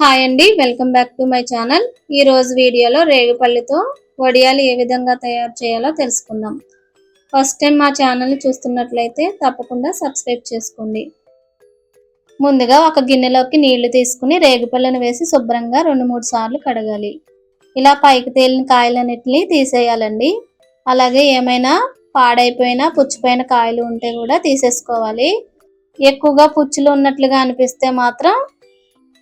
Hi అండి welcome back to my channel. ఈ రోజు వీడియోలో రేగుపల్లితో వడియాలు ఏ విధంగా తయారు చేయాలో తెలుసుకుందాం. ఫస్ట్ టైం మా ఛానల్ చూస్తున్నట్లయితే తప్పకుండా సబ్స్క్రైబ్ చేసుకోండి. ముందుగా ఒక గిన్నెలోకి నీళ్ళు తీసుకుని రేగుపళ్ళను వేసి శుభ్రంగా రెండు మూడు సార్లు కడగాలి. ఇలా పైకి తేలిన కాయలన్నిటిని తీసేయాలండి. అలాగే ఏమైనా పాడైపోయిన పుచ్చిపోయిన కాయలు ఉంటే కూడా తీసేసుకోవాలి. ఎక్కువగా పుచ్చులు ఉన్నట్లుగా అనిపిస్తే మాత్రం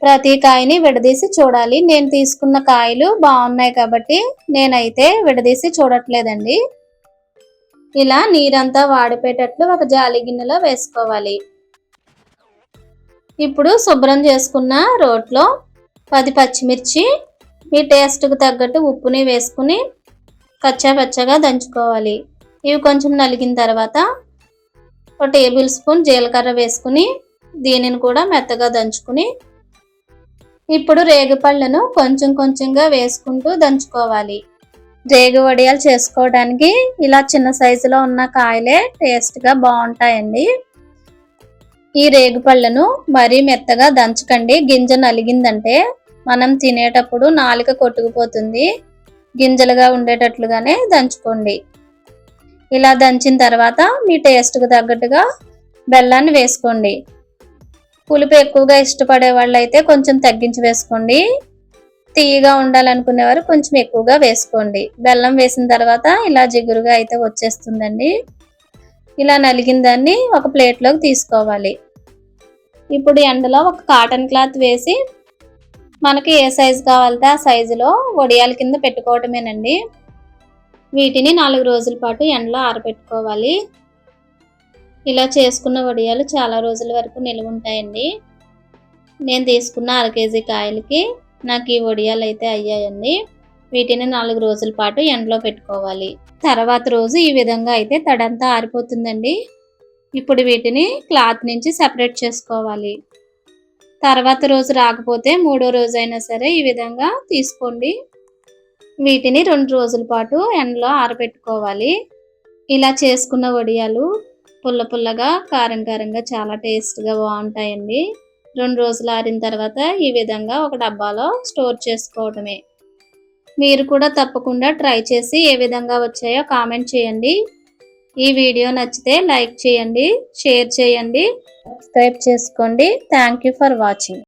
ప్రతి కాయని విడదీసి చూడాలి. నేను తీసుకున్న కాయలు బాగున్నాయి కాబట్టి నేనైతే విడదీసి చూడట్లేదండి. ఇలా నీరంతా వాడిపోయేటట్లు ఒక జాలి గిన్నెలో వేసుకోవాలి. ఇప్పుడు శుభ్రం చేసుకున్న రోట్లో పది పచ్చిమిర్చి మీ టేస్ట్కి తగ్గట్టు ఉప్పుని వేసుకుని కచ్చా పచ్చగా దంచుకోవాలి. ఇవి కొంచెం నలిగిన తర్వాత ఒక టేబుల్ స్పూన్ జీలకర్ర వేసుకుని దీనిని కూడా మెత్తగా దంచుకుని ఇప్పుడు రేగుపళ్ళను కొంచెం కొంచెంగా వేసుకుంటూ దంచుకోవాలి. రేగు వడియాలు చేసుకోవడానికి ఇలా చిన్న సైజులో ఉన్న కాయలే టేస్ట్గా బాగుంటాయండి. ఈ రేగుపళ్ళను మరీ మెత్తగా దంచకండి. గింజ నలిగిందంటే మనం తినేటప్పుడు నాలుక కొట్టుకుపోతుంది. గింజలుగా ఉండేటట్లుగానే దంచుకోండి. ఇలా దంచిన తర్వాత మీ టేస్ట్కి తగ్గట్టుగా బెల్లాన్ని వేసుకోండి. పులుపు ఎక్కువగా ఇష్టపడే వాళ్ళు అయితే కొంచెం తగ్గించి వేసుకోండి. తీయగా ఉండాలనుకునేవారు కొంచెం ఎక్కువగా వేసుకోండి. బెల్లం వేసిన తర్వాత ఇలా జిగురుగా అయితే వచ్చేస్తుందండి. ఇలా నలిగిన దాన్ని ఒక ప్లేట్లోకి తీసుకోవాలి. ఇప్పుడు ఎండలో ఒక కాటన్ క్లాత్ వేసి మనకి ఏ సైజు కావాలితే ఆ సైజులో వడియాల కింద పెట్టుకోవటమేనండి. వీటిని నాలుగు రోజుల పాటు ఎండలో ఆరబెట్టుకోవాలి. ఇలా చేసుకున్న వడియాలు చాలా రోజుల వరకు నిలువ ఉంటాయండి. నేను తీసుకున్న అర కేజీ కాయలకి నాకు ఈ వడియాలు అయితే అయ్యాయండి. వీటిని నాలుగు రోజుల పాటు ఎండలో పెట్టుకోవాలి. తర్వాత రోజు ఈ విధంగా అయితే తడంతా ఆరిపోతుందండి. ఇప్పుడు వీటిని క్లాత్ నుంచి సపరేట్ చేసుకోవాలి. తర్వాత రోజు రాకపోతే మూడో రోజు అయినా సరే ఈ విధంగా తీసుకోండి. వీటిని రెండు రోజుల పాటు ఎండలో ఆరబెట్టుకోవాలి. ఇలా చేసుకున్న వడియాలు పుల్ల పుల్లగా కారం కారంగా చాలా టేస్ట్గా బాగుంటాయండి. రెండు రోజులు ఆరిన తర్వాత ఈ విధంగా ఒక డబ్బాలో స్టోర్ చేసుకోవడమే. మీరు కూడా తప్పకుండా ట్రై చేసి ఏ విధంగా వచ్చాయో కామెంట్ చేయండి. ఈ వీడియో నచ్చితే లైక్ చేయండి షేర్ చేయండి సబ్స్క్రైబ్ చేసుకోండి. Thank you for watching.